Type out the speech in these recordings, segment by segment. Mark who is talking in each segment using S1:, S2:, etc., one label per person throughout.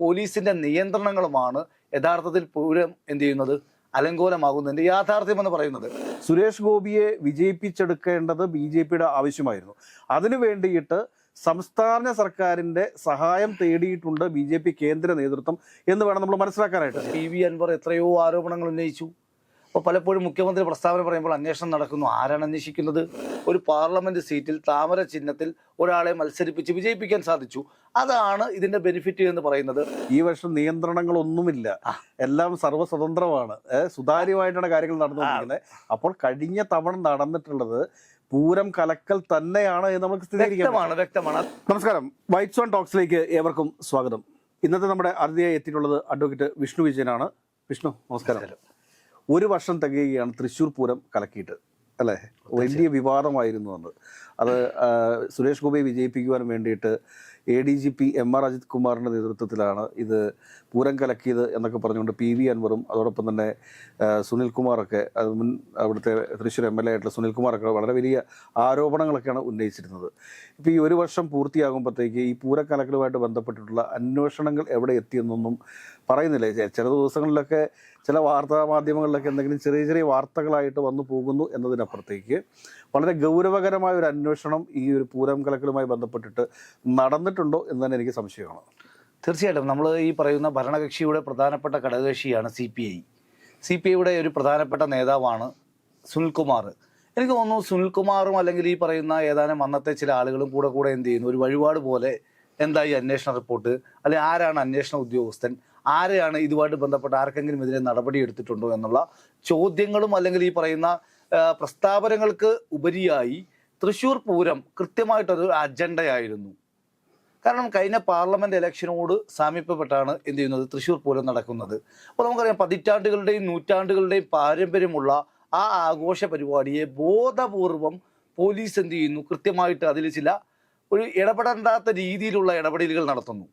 S1: പോലീസിന്റെ നിയന്ത്രണങ്ങളുമാണ് യഥാർത്ഥത്തിൽ പൂരം എന്ത് ചെയ്യുന്നത്? അലങ്കോലമാകുന്നതിന്റെ യാഥാർത്ഥ്യം എന്ന് പറയുന്നത്.
S2: സുരേഷ് ഗോപിയെ വിജയിപ്പിച്ചെടുക്കേണ്ടത് ബി ജെ പിയുടെ ആവശ്യമായിരുന്നു. അതിനു വേണ്ടിയിട്ട് സംസ്ഥാന സർക്കാരിന്റെ സഹായം തേടിയിട്ടുണ്ട് ബി ജെ പി കേന്ദ്ര നേതൃത്വം എന്ന് വേണം നമ്മൾ മനസ്സിലാക്കാനായിട്ട്.
S1: പി വി അൻവർ എത്രയോ ആരോപണങ്ങൾ ഉന്നയിച്ചു. അപ്പോൾ പലപ്പോഴും മുഖ്യമന്ത്രി പ്രസ്താവന പറയുമ്പോൾ അന്വേഷണം നടക്കുന്നു. ആരാണ് അന്വേഷിക്കുന്നത്? ഒരു പാർലമെന്റ് സീറ്റിൽ താമര ചിഹ്നത്തിൽ ഒരാളെ മത്സരിപ്പിച്ച് വിജയിപ്പിക്കാൻ സാധിച്ചു. അതാണ് ഇതിന്റെ ബെനിഫിറ്റ് എന്ന് പറയുന്നത്.
S2: ഈ വർഷം നിയന്ത്രണങ്ങളൊന്നുമില്ല. എല്ലാം സർവസ്വതന്ത്രമാണ് സുതാര്യമായിട്ടാണ് കാര്യങ്ങൾ നടന്നുകൊണ്ടിരിക്കുന്നത്. അപ്പോൾ കഴിഞ്ഞ തവണ നടന്നിട്ടുള്ളത് പൂരം കലക്കൽ തന്നെയാണ് എന്ന് നമുക്ക് സ്ഥിരീകരിക്കാം
S1: വ്യക്തമാണ് വ്യക്തമാണ്.
S2: നമസ്കാരം. വൈറ്റ് സോൺ ടോക്സിലേക്ക് ഏവർക്കും സ്വാഗതം. ഇന്നത്തെ നമ്മുടെ അതിഥിയായി എത്തിയിട്ടുള്ളത് അഡ്വക്കേറ്റ് വിഷ്ണു വിജയനാണ്. വിഷ്ണു നമസ്കാരം. ഒരു വർഷം തികയുകയാണ് തൃശ്ശൂർ പൂരം കലക്കിയിട്ട് അല്ലേ? വലിയ വിവാദമായിരുന്നു അന്ന്. അത് സുരേഷ് ഗോപിയെ വിജയിപ്പിക്കുവാൻ വേണ്ടിയിട്ട് A D G P M R Ajith കുമാറിന്റെ നേതൃത്വത്തിലാണ് ഇത് പൂരം കലക്കിയത് എന്നൊക്കെ പറഞ്ഞുകൊണ്ട് പി വി അൻവറും അതോടൊപ്പം തന്നെ സുനിൽകുമാറൊക്കെ സുനിൽ കുമാറൊക്കെ അത് മുൻ അവിടുത്തെ തൃശ്ശൂർ എം എൽ എ ആയിട്ടുള്ള സുനിൽ കുമാറൊക്കെ വളരെ വലിയ ആരോപണങ്ങളൊക്കെയാണ് ഉന്നയിച്ചിരുന്നത്. ഇപ്പോൾ ഈ ഒരു വർഷം പൂർത്തിയാകുമ്പോഴത്തേക്ക് ഈ പൂരക്കലക്കലുമായിട്ട് ബന്ധപ്പെട്ടിട്ടുള്ള അന്വേഷണങ്ങൾ എവിടെ എത്തിയെന്നൊന്നും പറയുന്നില്ല. ചില ദിവസങ്ങളിലൊക്കെ ചില വാർത്താ മാധ്യമങ്ങളിലൊക്കെ എന്തെങ്കിലും ചെറിയ ചെറിയ വാർത്തകളായിട്ട് വന്നു പോകുന്നു എന്നതിനപ്പുറത്തേക്ക് വളരെ ഗൗരവകരമായ ഒരു അന്വേഷണം ഈ ഒരു പൂരം കലക്കലുമായി ബന്ധപ്പെട്ടിട്ട് നടന്നിട്ടുണ്ടോ എന്ന് തന്നെ എനിക്ക് സംശയമാണ്
S1: തീർച്ചയായിട്ടും നമ്മൾ ഈ പറയുന്ന ഭരണകക്ഷിയുടെ പ്രധാനപ്പെട്ട ഘടകകക്ഷിയാണ് C P I. C P ഐയുടെ ഒരു പ്രധാനപ്പെട്ട നേതാവാണ് സുനിൽകുമാർ. എനിക്ക് തോന്നുന്നു സുനിൽകുമാറും അല്ലെങ്കിൽ ഈ പറയുന്ന ഏതാനും അന്നത്തെ ചില ആളുകളും കൂടെ കൂടെ എന്ത് ചെയ്യുന്നു? ഒരു വഴിപാട് പോലെ എന്താ ഈ അന്വേഷണ റിപ്പോർട്ട്? അല്ലെങ്കിൽ ആരാണ് അന്വേഷണ ഉദ്യോഗസ്ഥൻ? ആരെയാണ് ഇതുമായിട്ട് ബന്ധപ്പെട്ട് ആർക്കെങ്കിലും ഇതിനെ നടപടി എടുത്തിട്ടുണ്ടോ എന്നുള്ള ചോദ്യങ്ങളും അല്ലെങ്കിൽ ഈ പറയുന്ന പ്രസ്താവനകൾക്ക് ഉപരിയായി തൃശൂർ പൂരം കൃത്യമായിട്ടൊരു അജണ്ടയായിരുന്നു കാരണം കഴിഞ്ഞ പാർലമെന്റ് ഇലക്ഷനോട് സാമീപ്യപ്പെട്ടാണ് എന്ത് ചെയ്യുന്നത്? തൃശ്ശൂർ പൂരം നടക്കുന്നത്. അപ്പോൾ നമുക്കറിയാം പതിറ്റാണ്ടുകളുടെയും നൂറ്റാണ്ടുകളുടെയും പാരമ്പര്യമുള്ള ആ ആഘോഷ പരിപാടിയെ ബോധപൂർവം പോലീസ് എന്ത് ചെയ്യുന്നു? കൃത്യമായിട്ട് അതിൽ ചില ഒരു ഇടപെടേണ്ടാത്ത രീതിയിലുള്ള ഇടപെടലുകൾ നടത്തുന്നു.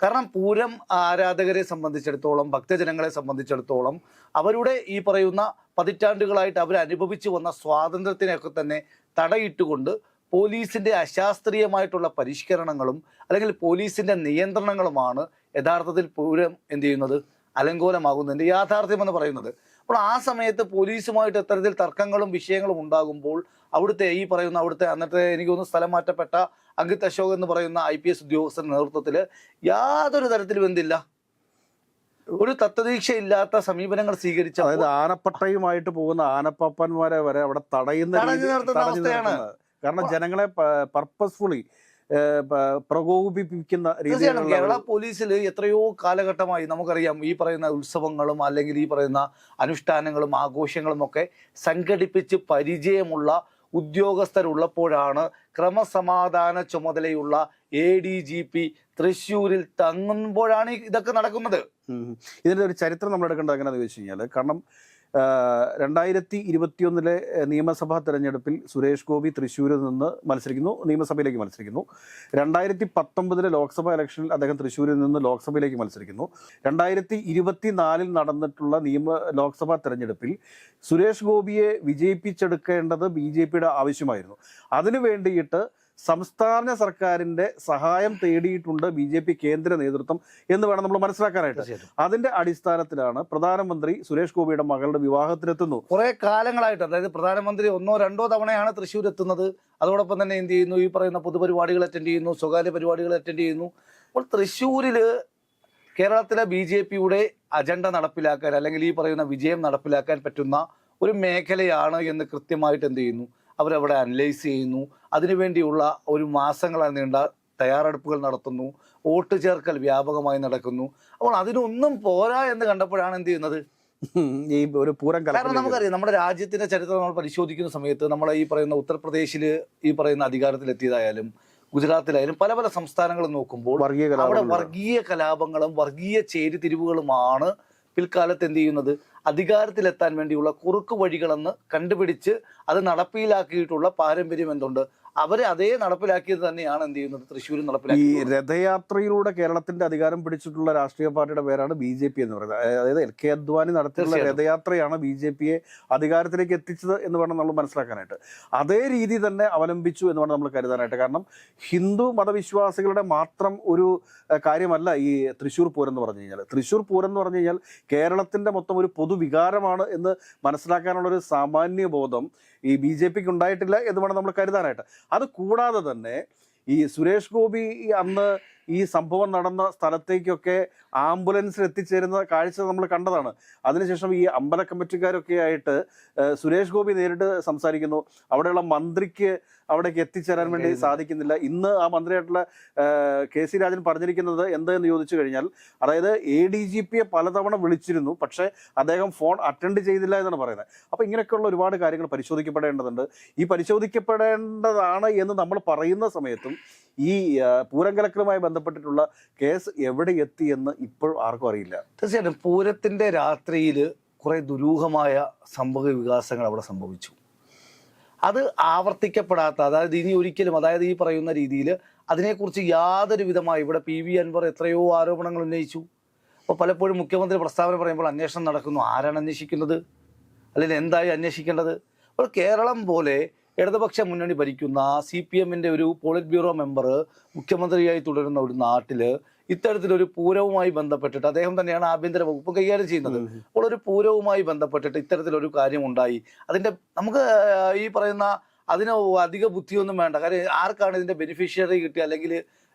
S1: കാരണം പൂരം ആരാധകരെ സംബന്ധിച്ചിടത്തോളം ഭക്തജനങ്ങളെ സംബന്ധിച്ചിടത്തോളം അവരുടെ ഈ പറയുന്ന പതിറ്റാണ്ടുകളായിട്ട് അവർ അനുഭവിച്ചു വന്ന സ്വാതന്ത്ര്യത്തിനെയൊക്കെ തന്നെ തടയിട്ടുകൊണ്ട് പോലീസിന്റെ അശാസ്ത്രീയമായിട്ടുള്ള പരിഷ്കരണങ്ങളും അല്ലെങ്കിൽ പോലീസിന്റെ നിയന്ത്രണങ്ങളുമാണ് യഥാർത്ഥത്തിൽ പൂരം എന്ത് ചെയ്യുന്നത്? അലങ്കോലമാകുന്നതിന്റെ യാഥാർത്ഥ്യം എന്ന് പറയുന്നത്. അപ്പോൾ ആ സമയത്ത് പോലീസുമായിട്ട് ഇത്തരത്തിൽ തർക്കങ്ങളും വിഷയങ്ങളും ഉണ്ടാകുമ്പോൾ അവിടുത്തെ ഈ പറയുന്ന അവിടുത്തെ അന്നത്തെ എനിക്ക് തോന്നുന്നു സ്ഥലം മാറ്റപ്പെട്ട അങ്കിത് അശോക് എന്ന് പറയുന്ന ഐ പി എസ് ഉദ്യോഗസ്ഥരുടെ നേതൃത്വത്തിൽ യാതൊരു തരത്തിലും എന്തില്ല. ഒരു തത്വദീക്ഷയില്ലാത്ത സമീപനങ്ങൾ സ്വീകരിച്ച
S2: അതായത് ആനപ്പട്ടയുമായിട്ട് പോകുന്ന ആനപ്പപ്പന്മാരെ വരെ അവിടെ തടയുന്ന
S1: തടഞ്ഞു നിർത്തുന്ന അവസ്ഥയാണ്.
S2: കാരണം ജനങ്ങളെ പർപ്പസ്ഫുള്ളി പ്രകോപിപ്പിക്കുന്ന
S1: രീതിയിലാണ് കേരള പോലീസിൽ എത്രയോ കാലഘട്ടമായി നമുക്കറിയാം ഈ പറയുന്ന ഉത്സവങ്ങളും അല്ലെങ്കിൽ ഈ പറയുന്ന അനുഷ്ഠാനങ്ങളും ആഘോഷങ്ങളും ഒക്കെ സംഘടിപ്പിച്ച് പരിചയമുള്ള ഉദ്യോഗസ്ഥരുള്ളപ്പോഴാണ് ക്രമസമാധാന ചുമതലയുള്ള എ ഡി ജി പി തൃശ്ശൂരിൽ തങ്ങുമ്പോഴാണ് ഇതൊക്കെ നടക്കുന്നത്.
S2: ഇതിന്റെ ഇതിന്റെ ഒരു ചരിത്രം നമ്മൾ എടുക്കേണ്ടത് എങ്ങനെയാണെന്ന് ചോദിച്ചു കഴിഞ്ഞാൽ കാരണം രണ്ടായിരത്തി ഇരുപത്തിയൊന്നിലെ നിയമസഭാ തെരഞ്ഞെടുപ്പിൽ സുരേഷ് ഗോപി തൃശ്ശൂരിൽ നിന്ന് മത്സരിക്കുന്നു നിയമസഭയിലേക്ക് മത്സരിക്കുന്നു. രണ്ടായിരത്തി പത്തൊമ്പതിലെ ലോക്സഭാ ഇലക്ഷനിൽ അദ്ദേഹം തൃശ്ശൂരിൽ നിന്ന് ലോക്സഭയിലേക്ക് മത്സരിക്കുന്നു. രണ്ടായിരത്തി ഇരുപത്തിനാലിൽ നടന്നിട്ടുള്ള നിയമ ലോക്സഭാ തെരഞ്ഞെടുപ്പിൽ സുരേഷ് ഗോപിയെ വിജയിപ്പിച്ചെടുക്കേണ്ടത് ബി ജെ പിയുടെ ആവശ്യമായിരുന്നു. അതിനു വേണ്ടിയിട്ട് സംസ്ഥാന സർക്കാരിന്റെ സഹായം തേടിയിട്ടുണ്ട് ബി ജെ പി കേന്ദ്ര നേതൃത്വം എന്ന് വേണം നമ്മൾ മനസ്സിലാക്കാനായിട്ട്. അതിന്റെ അടിസ്ഥാനത്തിലാണ് പ്രധാനമന്ത്രി സുരേഷ് ഗോപിയുടെ മകളുടെ വിവാഹത്തിനെത്തുന്നു.
S1: കുറെ കാലങ്ങളായിട്ട് അതായത് പ്രധാനമന്ത്രി ഒന്നോ രണ്ടോ തവണയാണ് തൃശ്ശൂർ എത്തുന്നത് അതോടൊപ്പം തന്നെ എന്ത് ചെയ്യുന്നു? ഈ പറയുന്ന പൊതുപരിപാടികൾ അറ്റൻഡ് ചെയ്യുന്നു സ്വകാര്യ പരിപാടികൾ അറ്റൻഡ് ചെയ്യുന്നു. അപ്പോൾ തൃശ്ശൂരിൽ കേരളത്തിലെ ബി ജെ പിയുടെ അജണ്ട നടപ്പിലാക്കാൻ അല്ലെങ്കിൽ ഈ പറയുന്ന വിജയം നടപ്പിലാക്കാൻ പറ്റുന്ന ഒരു മേഖലയാണ് എന്ന് കൃത്യമായിട്ട് എന്ത് ചെയ്യുന്നു? അവരവിടെ അനലൈസ് ചെയ്യുന്നു. അതിനുവേണ്ടിയുള്ള ഒരു മാസങ്ങളാണ് നീണ്ട തയ്യാറെടുപ്പുകൾ നടത്തുന്നു. വോട്ട് ചേർക്കൽ വ്യാപകമായി നടക്കുന്നു. അപ്പോൾ അതിനൊന്നും പോരാ എന്ന് കണ്ടപ്പോഴാണ് എന്ത് ചെയ്യുന്നത്?
S2: ഈ ഒരു പൂരം
S1: കാരണം നമുക്കറിയാം നമ്മുടെ രാജ്യത്തിന്റെ ചരിത്രം നമ്മൾ പരിശോധിക്കുന്ന സമയത്ത് നമ്മൾ ഈ പറയുന്ന ഉത്തർപ്രദേശിൽ ഈ പറയുന്ന അധികാരത്തിലെത്തിയതായാലും ഗുജറാത്തിലായാലും പല പല സംസ്ഥാനങ്ങളും നോക്കുമ്പോൾ
S2: വർഗീയ
S1: അവിടെ വർഗീയ കലാപങ്ങളും വർഗീയ ചേരിതിരിവുകളുമാണ് പിൽക്കാലത്ത് എന്ത് ചെയ്യുന്നത്? അധികാരത്തിലെത്താൻ വേണ്ടിയുള്ള കുറുക്കു വഴികളെന്ന് കണ്ടുപിടിച്ച് അത് നടപ്പിലാക്കിയിട്ടുള്ള പാരമ്പര്യം എന്തുണ്ട്? അവരെ അതേ നടപ്പിലാക്കിയത് തന്നെയാണ് എന്ത് ചെയ്യുന്നത്? തൃശ്ശൂരിൽ
S2: നടപ്പിലാക്കി
S1: ഈ
S2: രഥയാത്രയിലൂടെ കേരളത്തിന്റെ അധികാരം പിടിച്ചിട്ടുള്ള രാഷ്ട്രീയ പാർട്ടിയുടെ പേരാണ് ബി ജെ പി എന്ന് പറയുന്നത്. അതായത് എൽ കെ അദ്വാനി നടത്തിയിട്ടുള്ള
S1: തീർച്ചയായിട്ടും.
S2: രഥയാത്രയാണ് ബി ജെ പിയെ അധികാരത്തിലേക്ക് എത്തിച്ചത് എന്ന് വേണം നമ്മൾ മനസ്സിലാക്കാനായിട്ട്. അതേ രീതി തന്നെ അവലംബിച്ചു എന്ന് വേണം നമ്മൾ കരുതാനായിട്ട്. കാരണം ഹിന്ദു മതവിശ്വാസികളുടെ മാത്രം ഒരു കാര്യമല്ല ഈ തൃശ്ശൂർ പൂരം എന്ന് പറഞ്ഞു കഴിഞ്ഞാൽ തൃശ്ശൂർ പൂരം എന്ന് പറഞ്ഞു കഴിഞ്ഞാൽ കേരളത്തിന്റെ മൊത്തം ഒരു പൊതുവികാരമാണ് എന്ന് മനസ്സിലാക്കാനുള്ള ഒരു സാമാന്യ ബോധം ഈ ബി ജെ പിക്ക് ഉണ്ടായിട്ടില്ല എന്ന് വേണം നമ്മൾ കരുതാനായിട്ട്. അത് കൂടാതെ തന്നെ ഈ സുരേഷ് ഗോപി അന്ന് ഈ സംഭവം നടന്ന സ്ഥലത്തേക്കൊക്കെ ആംബുലൻസിൽ എത്തിച്ചേരുന്ന കാഴ്ച നമ്മൾ കണ്ടതാണ്. അതിനുശേഷം ഈ അമ്പല കമ്മിറ്റിക്കാരൊക്കെ ആയിട്ട് സുരേഷ് ഗോപി നേരിട്ട് സംസാരിക്കുന്നു. അവിടെയുള്ള മന്ത്രിക്ക് അവിടേക്ക് എത്തിച്ചേരാൻ വേണ്ടി സാധിക്കുന്നില്ല. ഇന്ന് ആ മന്ത്രിയായിട്ടുള്ള കെ സി രാജൻ പറഞ്ഞിരിക്കുന്നത് എന്തെന്ന് ചോദിച്ചു കഴിഞ്ഞാൽ അതായത് എ ഡി ജി പിയെ പലതവണ വിളിച്ചിരുന്നു പക്ഷേ അദ്ദേഹം ഫോൺ അറ്റൻഡ് ചെയ്തില്ല എന്നാണ് പറയുന്നത്. അപ്പോൾ ഇങ്ങനെയൊക്കെയുള്ള ഒരുപാട് കാര്യങ്ങൾ പരിശോധിക്കപ്പെടേണ്ടതുണ്ട്. ഈ പരിശോധിക്കപ്പെടേണ്ടതാണ് എന്ന് നമ്മൾ പറയുന്ന സമയത്തും ഈ ആ, പൂരം കലക്കലുമായി ബന്ധപ്പെട്ടിട്ടുള്ള കേസ് എവിടെ എത്തി എന്ന് ഇപ്പോഴും ആർക്കും അറിയില്ല.
S1: തീർച്ചയായിട്ടും പൂരത്തിന്റെ രാത്രിയിൽ കുറെ ദുരൂഹമായ സംഭവ വികാസങ്ങൾ അവിടെ സംഭവിച്ചു. അത് ആവർത്തിക്കപ്പെടാത്ത അതായത് ഇനി ഒരിക്കലും അതായത് ഈ പറയുന്ന രീതിയിൽ അതിനെക്കുറിച്ച് യാതൊരു വിധമായി ഇവിടെ പി വി അൻവർ എത്രയോ ആരോപണങ്ങൾ ഉന്നയിച്ചു. അപ്പോൾ പലപ്പോഴും മുഖ്യമന്ത്രി പ്രസ്താവന പറയുമ്പോൾ അന്വേഷണം നടക്കുന്നു. ആരാണ് അന്വേഷിക്കുന്നത്? അല്ലെങ്കിൽ എന്തായി അന്വേഷിക്കേണ്ടത്? അപ്പോൾ കേരളം പോലെ ഇടതുപക്ഷ മുന്നണി ഭരിക്കുന്ന സി പി എമ്മിന്റെ ഒരു പോളിറ്റ് ബ്യൂറോ മെമ്പർ മുഖ്യമന്ത്രിയായി തുടരുന്ന ഒരു നാട്ടിൽ ഇത്തരത്തിലൊരു പൂരവുമായി ബന്ധപ്പെട്ടിട്ട് അദ്ദേഹം തന്നെയാണ് ആഭ്യന്തര വകുപ്പ് കൈകാര്യം ചെയ്യുന്നത്. അപ്പോൾ ഒരു പൂരവുമായി ബന്ധപ്പെട്ടിട്ട് ഇത്തരത്തിലൊരു കാര്യം ഉണ്ടായി അതിന്റെ നമുക്ക് ഈ പറയുന്ന അതിന് അധിക ബുദ്ധിയൊന്നും വേണ്ട. കാര്യം ആർക്കാണ് ഇതിന്റെ ബെനിഫിഷ്യറി കിട്ടിയ അല്ലെങ്കിൽ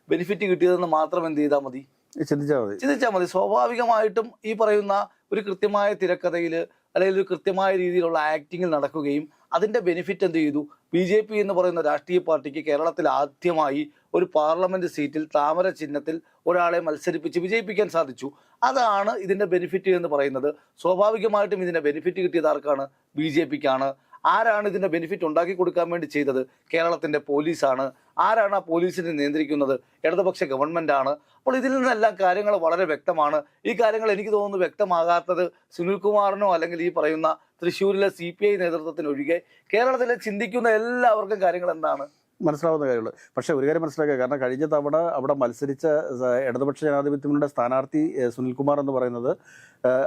S1: ബെനിഫിറ്റ് കിട്ടിയതെന്ന് മാത്രം എന്ത് ചെയ്താൽ മതി?
S2: ചിന്തിച്ചാൽ മതി.
S1: ചിന്തിച്ചാൽ മതി. സ്വാഭാവികമായിട്ടും ഈ പറയുന്ന ഒരു കൃത്യമായ തിരക്കഥയിൽ അല്ലെങ്കിൽ ഒരു കൃത്യമായ രീതിയിലുള്ള ആക്ടിങ്ങിൽ നടക്കുകയും അതിന്റെ ബെനിഫിറ്റ് എന്ത് ചെയ്തു? ബി ജെ പി എന്ന് പറയുന്ന രാഷ്ട്രീയ പാർട്ടിക്ക് കേരളത്തിൽ ആദ്യമായി ഒരു പാർലമെന്റ് സീറ്റിൽ താമര ചിഹ്നത്തിൽ ഒരാളെ മത്സരിപ്പിച്ച് വിജയിപ്പിക്കാൻ സാധിച്ചു. അതാണ് ഇതിന്റെ ബെനിഫിറ്റ് എന്ന് പറയുന്നത്. സ്വാഭാവികമായിട്ടും ഇതിന്റെ ബെനിഫിറ്റ് കിട്ടിയത് ആർക്കാണ്? ബി ജെ പിക്കാണ്. ആരാണ് ഇതിന്റെ ബെനിഫിറ്റ് ഉണ്ടാക്കി കൊടുക്കാൻ വേണ്ടി ചെയ്തത്? കേരളത്തിന്റെ പോലീസാണ് ആരാണ് ആ പോലീസിനെ നിയന്ത്രിക്കുന്നത്? ഇടതുപക്ഷ ആണ്. അപ്പോൾ ഇതിൽ നിന്നെല്ലാം കാര്യങ്ങൾ വളരെ വ്യക്തമാണ്. ഈ കാര്യങ്ങൾ എനിക്ക് തോന്നുന്നു വ്യക്തമാകാത്തത് സുനിൽകുമാറിനോ അല്ലെങ്കിൽ ഈ പറയുന്ന തൃശ്ശൂരിലെ സി പി ഐ നേതൃത്വത്തിനൊഴികെ കേരളത്തിലെ ചിന്തിക്കുന്ന എല്ലാവർക്കും കാര്യങ്ങൾ എന്താണ്?
S2: മനസ്സിലാവുന്ന കാര്യമുള്ളൂ. പക്ഷേ ഒരു കാര്യം മനസ്സിലാക്കുക. കാരണം കഴിഞ്ഞ തവണ അവിടെ മത്സരിച്ച ഇടതുപക്ഷ ജനാധിപത്യ മുന്നണിയുടെ സ്ഥാനാർത്ഥി സുനിൽകുമാർ എന്ന് പറയുന്നത്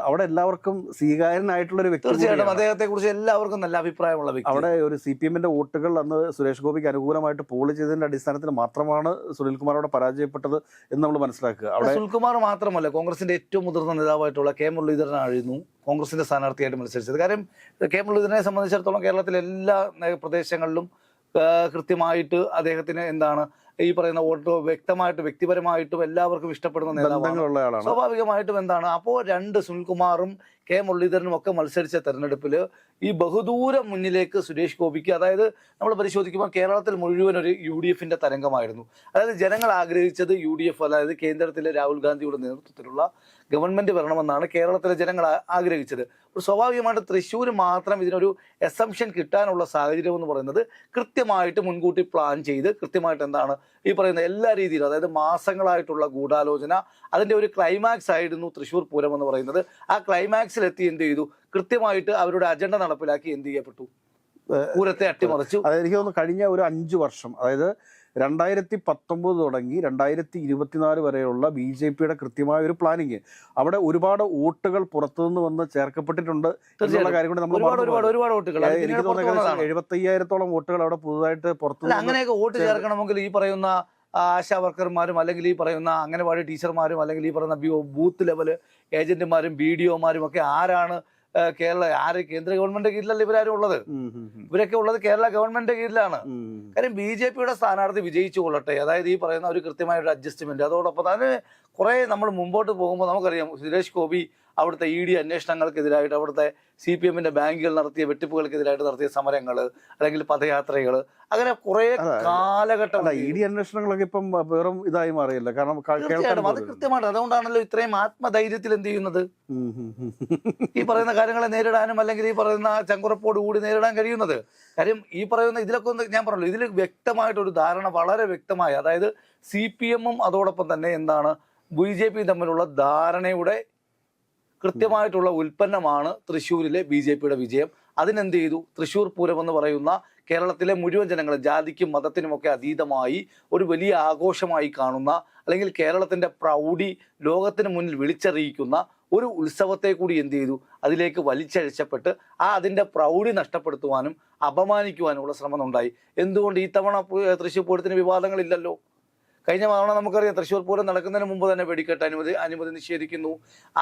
S2: അവിടെ എല്ലാവർക്കും സ്വീകാര്യനായിട്ടുള്ള ഒരു വ്യക്തി
S1: തീർച്ചയായിട്ടും. അദ്ദേഹത്തെ കുറിച്ച് എല്ലാവർക്കും നല്ല അഭിപ്രായമുള്ള വ്യക്തി.
S2: അവിടെ ഒരു സി പി എമ്മിന്റെ വോട്ടുകൾ അന്ന് സുരേഷ് ഗോപിക്ക് അനുകൂലമായിട്ട് പോൾ ചെയ്തതിന്റെ അടിസ്ഥാനത്തിൽ മാത്രമാണ് സുനിൽകുമാർ അവിടെ പരാജയപ്പെട്ടത് എന്ന് നമ്മൾ മനസ്സിലാക്കുക. അവിടെ
S1: സുനിൽകുമാർ മാത്രമല്ല കോൺഗ്രസിന്റെ ഏറ്റവും മുതിർന്ന നേതാവായിട്ടുള്ള കെ മുരളീധരനായിരുന്നു കോൺഗ്രസിന്റെ സ്ഥാനാർത്ഥിയായിട്ട് മത്സരിച്ചത്. കാര്യം കെ മുരളീധരനെ സംബന്ധിച്ചിടത്തോളം കേരളത്തിലെ എല്ലാ പ്രദേശങ്ങളിലും കൃത്യമായിട്ട് അദ്ദേഹത്തിന് എന്താണ് ഈ പറയുന്ന വോട്ട് വ്യക്തമായിട്ട് വ്യക്തിപരമായിട്ടും എല്ലാവർക്കും ഇഷ്ടപ്പെടുന്ന നേതാവാണ്. സ്വാഭാവികമായിട്ടും എന്താണ്? അപ്പോൾ രണ്ട് സുനിൽകുമാറും കെ മുരളീധരനും ഒക്കെ മത്സരിച്ച തെരഞ്ഞെടുപ്പിൽ ഈ ബഹുദൂരം മുന്നിലേക്ക് സുരേഷ് ഗോപിക്ക് അതായത് നമ്മൾ പരിശോധിക്കുമ്പോൾ കേരളത്തിൽ മുഴുവൻ ഒരു യു ഡി എഫിന്റെ തരംഗമായിരുന്നു. അതായത് ജനങ്ങൾ ആഗ്രഹിച്ചത് യു ഡി എഫ് അതായത് കേന്ദ്രത്തിലെ രാഹുൽ ഗാന്ധിയുടെ നേതൃത്വത്തിലുള്ള ഗവൺമെന്റ് വരണമെന്നാണ് കേരളത്തിലെ ജനങ്ങൾ ആഗ്രഹിച്ചത്. അപ്പോൾ സ്വാഭാവികമായിട്ട് തൃശ്ശൂർ മാത്രം ഇതിനൊരു എസംഷൻ കിട്ടാനുള്ള സാഹചര്യം എന്ന് പറയുന്നത് കൃത്യമായിട്ട് മുൻകൂട്ടി പ്ലാൻ ചെയ്ത് കൃത്യമായിട്ട് എന്താണ് ഈ പറയുന്ന എല്ലാ രീതിയിലും അതായത് മാസങ്ങളായിട്ടുള്ള ഗൂഢാലോചന അതിന്റെ ഒരു ക്ലൈമാക്സ് ആയിരുന്നു തൃശ്ശൂർ പൂരം എന്ന് പറയുന്നത്. ആ ക്ലൈമാക്സിൽ എത്തി എന്ത് ചെയ്തു? കൃത്യമായിട്ട് അവരുടെ അജണ്ട നടപ്പിലാക്കി എന്ത് ചെയ്യപ്പെട്ടു? പൂരത്തെ അട്ടിമറിച്ചു.
S2: അതായത് എനിക്ക് തോന്നുന്നു കഴിഞ്ഞ ഒരു അഞ്ചു വർഷം അതായത് രണ്ടായിരത്തി പത്തൊമ്പത് തുടങ്ങി രണ്ടായിരത്തി ഇരുപത്തിനാല് വരെയുള്ള ബി ജെ പിയുടെ കൃത്യമായ ഒരു പ്ലാനിങ് അവിടെ ഒരുപാട് വോട്ടുകൾ പുറത്തുനിന്ന് വന്ന് ചേർക്കപ്പെട്ടിട്ടുണ്ട് എന്നുള്ള കാര്യം കൊണ്ട് നമ്മൾ
S1: ഒരുപാട് ഒരുപാട് വോട്ടുകൾ.
S2: എനിക്ക്
S1: തോന്നുന്നത്
S2: തോന്നുന്നു
S1: പുറത്ത്
S2: ഏകദേശം
S1: വന്നതാണ്.
S2: എഴുപത്തി അയ്യായിരത്തോളം വോട്ടുകൾ അവിടെ പുതുതായിട്ട് പുറത്തു
S1: അങ്ങനെയൊക്കെ വോട്ട് ചേർക്കണമെങ്കിൽ ഈ പറയുന്ന ആശാ വർക്കർമാരും അല്ലെങ്കിൽ ഈ പറയുന്ന അംഗനവാടി ടീച്ചർമാരും അല്ലെങ്കിൽ ഈ പറയുന്ന ബൂത്ത് ലെവൽ ഏജന്റുമാരും ബി ഡി ഒമാരും ഒക്കെ ആരാണ് കേരള ആര് കേന്ദ്ര ഗവൺമെന്റ് കീഴിലല്ല ഇവരാരും ഉള്ളത്? ഇവരൊക്കെ ഉള്ളത് കേരള ഗവൺമെന്റ് കീഴിലാണ്. കാര്യം ബി ജെ പിയുടെ സ്ഥാനാർത്ഥി വിജയിച്ചു കൊള്ളട്ടെ. അതായത് ഈ പറയുന്ന ഒരു കൃത്യമായ ഒരു അഡ്ജസ്റ്റ്മെന്റ് അതോടൊപ്പം അതിന് കുറെ നമ്മൾ മുമ്പോട്ട് പോകുമ്പോൾ നമുക്കറിയാം സുരേഷ് ഗോപി അവിടുത്തെ ഇ ഡി അന്വേഷണങ്ങൾക്കെതിരായിട്ട് അവിടുത്തെ സി പി എമ്മിന്റെ ബാങ്കുകൾ നടത്തിയ വെട്ടിപ്പുകൾക്കെതിരായിട്ട് നടത്തിയ സമരങ്ങൾ അല്ലെങ്കിൽ പദയാത്രകൾ അങ്ങനെ കുറെ. കാലഘട്ടം
S2: ഇ ഡി അന്വേഷണങ്ങളൊക്കെ ഇപ്പം വെറും ഇതായി മാറിയില്ല കാരണം
S1: തീർച്ചയായിട്ടും അത് കൃത്യമായിട്ട് അതുകൊണ്ടാണല്ലോ ഇത്രയും ആത്മധൈര്യത്തിൽ എന്ത് ചെയ്യുന്നത്. ഈ പറയുന്ന കാര്യങ്ങളെ നേരിടാനും അല്ലെങ്കിൽ ഈ പറയുന്ന ചങ്കുറപ്പോട് കൂടി നേരിടാൻ കഴിയുന്നത് കാര്യം ഈ പറയുന്ന ഇതിലൊക്കെ ഒന്ന് ഞാൻ പറഞ്ഞല്ലോ ഇതിൽ വ്യക്തമായിട്ടൊരു ധാരണ വളരെ വ്യക്തമായി അതായത് സി പി എമ്മും അതോടൊപ്പം തന്നെ എന്താണ് ബി ജെ പി തമ്മിലുള്ള ധാരണയുടെ കൃത്യമായിട്ടുള്ള ഉൽപ്പന്നമാണ് തൃശ്ശൂരിലെ ബി ജെ പിയുടെ വിജയം. അതിനെന്ത് ചെയ്തു? തൃശ്ശൂർ പൂരം എന്ന് പറയുന്ന കേരളത്തിലെ മുഴുവൻ ജനങ്ങളും ജാതിക്കും മതത്തിനുമൊക്കെ അതീതമായി ഒരു വലിയ ആഘോഷമായി കാണുന്ന അല്ലെങ്കിൽ കേരളത്തിന്റെ പ്രൗഢി ലോകത്തിന് മുന്നിൽ വിളിച്ചറിയിക്കുന്ന ഒരു ഉത്സവത്തെ കൂടി എന്ത് ചെയ്തു? അതിലേക്ക് വലിച്ചഴിച്ചപ്പെട്ട് ആ അതിന്റെ പ്രൗഢി നഷ്ടപ്പെടുത്തുവാനും അപമാനിക്കുവാനുമുള്ള ശ്രമം ഉണ്ടായി. എന്തുകൊണ്ട് ഈ തവണ തൃശ്ശൂർ പൂരത്തിന് വിവാദങ്ങളില്ലല്ലോ? കഴിഞ്ഞ തവണ നമുക്കറിയാം തൃശ്ശൂർ പൂരം നടക്കുന്നതിന് മുമ്പ് തന്നെ വെടിക്കെട്ട് അനുമതി അനുമതി നിഷേധിക്കുന്നു.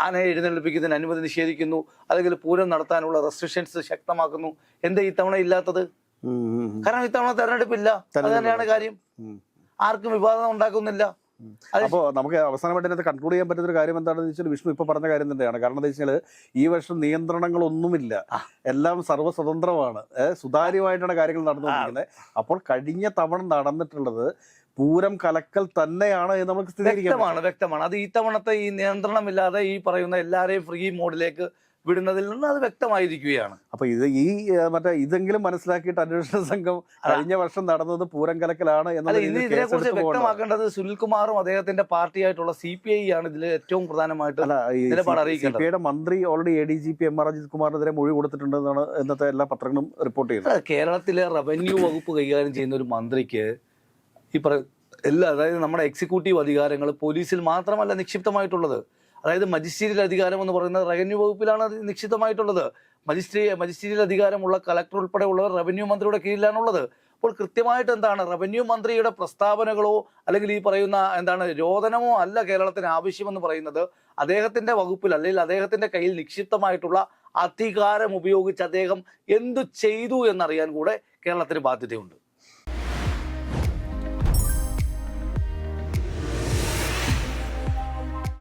S1: ആനയെ എഴുന്നള്ളിപ്പിക്കുന്നതിന് അനുമതി നിഷേധിക്കുന്നു. അല്ലെങ്കിൽ പൂരം നടത്താനുള്ള റെസ്ട്രിക്ഷൻസ് ശക്തമാക്കുന്നു. എന്താ ഈ തവണ ഇല്ലാത്തത്. കാരണം ഇത്തവണ തെരഞ്ഞെടുപ്പില്ല. അത് തന്നെയാണ് കാര്യം. ആർക്കും വിവാദം ഉണ്ടാക്കുന്നില്ല.
S2: അപ്പോൾ നമുക്ക് അവസാനമായിട്ട് ഇതിനകത്ത് കൺക്ലൂഡ് ചെയ്യാൻ പറ്റുന്ന ഒരു കാര്യം എന്താണെന്ന് വെച്ചാൽ വിഷ്ണു ഇപ്പൊ പറഞ്ഞ കാര്യം തന്നെയാണ്. കാരണം എന്താ വെച്ചാൽ ഈ വർഷം നിയന്ത്രണങ്ങളൊന്നുമില്ല. എല്ലാം സർവസ്വതന്ത്രമാണ് സുതാര്യമായിട്ടാണ് കാര്യങ്ങൾ നടന്നുകൊണ്ടിരിക്കുന്നത്. അപ്പോൾ കഴിഞ്ഞ തവണ നടന്നിട്ടുള്ളത് പൂരം കലക്കൽ തന്നെയാണ് നമുക്ക്
S1: വ്യക്തമാണ് വ്യക്തമാണ്. അത് ഈ തവണത്തെ ഈ നിയന്ത്രണമില്ലാതെ ഈ പറയുന്ന എല്ലാരെയും ഫ്രീ മോഡിലേക്ക് വിടുന്നതിൽ നിന്ന് അത് വ്യക്തമായിരിക്കുകയാണ്.
S2: അപ്പൊ ഇത് ഈ മറ്റേ ഇതെങ്കിലും മനസ്സിലാക്കിയിട്ട് അന്വേഷണ സംഘം കഴിഞ്ഞ വർഷം നടന്നത് പൂരം കലക്കലാണ്
S1: അല്ല
S2: എന്നുള്ള
S1: ഇത് ഇതിനെ കുറിച്ച് വ്യക്തമാക്കേണ്ടത് സുനിൽകുമാറും അദ്ദേഹത്തിന്റെ പാർട്ടിയായിട്ടുള്ള സി പി ഐ ആണ് ഇതിൽ ഏറ്റവും പ്രധാനമായിട്ട് നിലപാട് അറിയിക്കേണ്ടത്.
S2: മന്ത്രി already A D G P M R Ajith കുമാറിനെതിരെ മൊഴി കൊടുത്തിട്ടുണ്ടെന്നാണ് ഇന്നത്തെ എല്ലാ പത്രങ്ങളും റിപ്പോർട്ട് ചെയ്യുന്നത്.
S1: കേരളത്തിലെ റവന്യൂ വകുപ്പ് കൈകാര്യം ചെയ്യുന്ന ഒരു മന്ത്രിക്ക് ഈ എല്ലാ അതായത് നമ്മുടെ എക്സിക്യൂട്ടീവ് അധികാരങ്ങൾ പോലീസിൽ മാത്രമല്ല നിക്ഷിപ്തമായിട്ടുള്ളത്. അതായത് മജിസ്ട്രേറ്റിയൽ അധികാരം എന്ന് പറയുന്നത് റവന്യൂ വകുപ്പിലാണ് അത് നിക്ഷിപ്തമായിട്ടുള്ളത്. മജിസ്ട്രേ മജിസ്ട്രേറ്റിയൽ അധികാരമുള്ള കളക്ടർ ഉൾപ്പെടെ ഉള്ളവർ റവന്യൂ മന്ത്രിയുടെ കീഴിലാണുള്ളത്. അപ്പോൾ കൃത്യമായിട്ട് എന്താണ്? റവന്യൂ മന്ത്രിയുടെ പ്രസ്താവനകളോ അല്ലെങ്കിൽ ഈ പറയുന്ന എന്താണ് രോദനമോ അല്ല കേരളത്തിന് ആവശ്യമെന്ന് പറയുന്നത് അദ്ദേഹത്തിന്റെ വകുപ്പിൽ അല്ലെങ്കിൽ അദ്ദേഹത്തിന്റെ കയ്യിൽ നിക്ഷിപ്തമായിട്ടുള്ള അധികാരം ഉപയോഗിച്ച് അദ്ദേഹം എന്തു ചെയ്തു എന്നറിയാൻ കൂടെ കേരളത്തിന് ബാധ്യതയുണ്ട്.